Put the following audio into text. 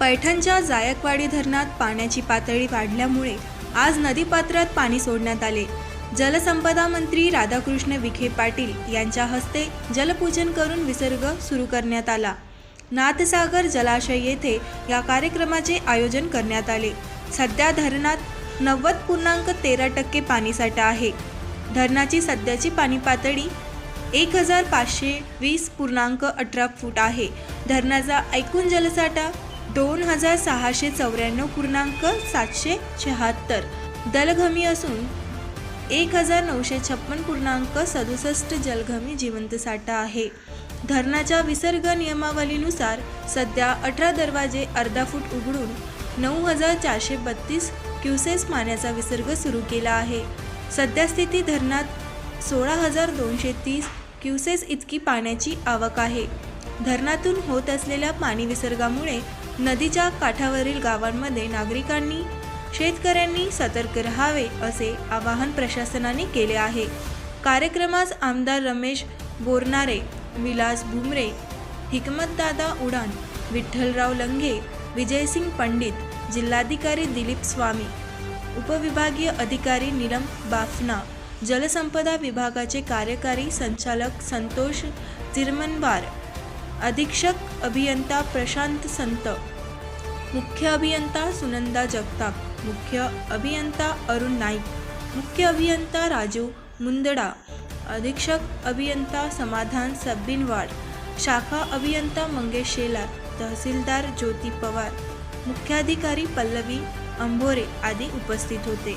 पैठणच्या जायकवाडी धरणात पाण्याची पातळी वाढल्यामुळे आज नदीपात्रात पाणी सोडण्यात आले. जलसंपदा मंत्री राधाकृष्ण विखे पाटील यांच्या हस्ते जलपूजन करून विसर्ग सुरू करण्यात आला. नाथसागर जलाशय येथे या कार्यक्रमाचे आयोजन करण्यात आले. सध्या धरणात नव्वद पूर्णांक तेरा टक्के पाणीसाठा आहे. धरणाची सध्याची पाणी पातळी एक हजार पाचशे वीस पूर्णांक अठरा फूट आहे. धरणाचा एकूण जलसाठा दोन हजार सहाशे चौऱ्याण्णव पूर्णांक सातशे शहात्तर. दलघमी असून एक हजार नऊशे छप्पन पूर्णांक सदुसष्ट जलघमी जिवंत साठा आहे. धरणाच्या विसर्ग नियमावलीनुसार सध्या अठरा दरवाजे अर्धा फूट उघडून नऊ हजार चारशे बत्तीस क्युसेस पाण्याचा विसर्ग सुरू केला आहे. सध्या स्थिती धरणात सोळा हजार दोनशे तीस क्युसेस इतकी पाण्याची आवक आहे. धरणातून होत असलेल्या पाणी विसर्गामुळे नदीच्या काठावरील गावांमध्ये नागरिकांनी शेतकऱ्यांनी सतर्क राहावे असे आवाहन प्रशासनाने केले आहे. कार्यक्रमास आमदार रमेश बोरनारे विलास भुमरे हिकमतदादा उडान विठ्ठलराव लंघे विजयसिंग पंडित जिल्हाधिकारी दिलीप स्वामी उपविभागीय अधिकारी नीलम बाफना जलसंपदा विभागाचे कार्यकारी संचालक संतोष तिरमनवार अधीक्षक अभियंता प्रशांत संत मुख्य अभियंता सुनंदा जगताप मुख्य अभियंता अरुण नाईक मुख्य अभियंता राजू मुंदडा अधीक्षक अभियंता समाधान सब्बिनवाड शाखा अभियंता मंगेश शेलार तहसीलदार ज्योती पवार मुख्याधिकारी पल्लवी अंभोरे आदी उपस्थित होते.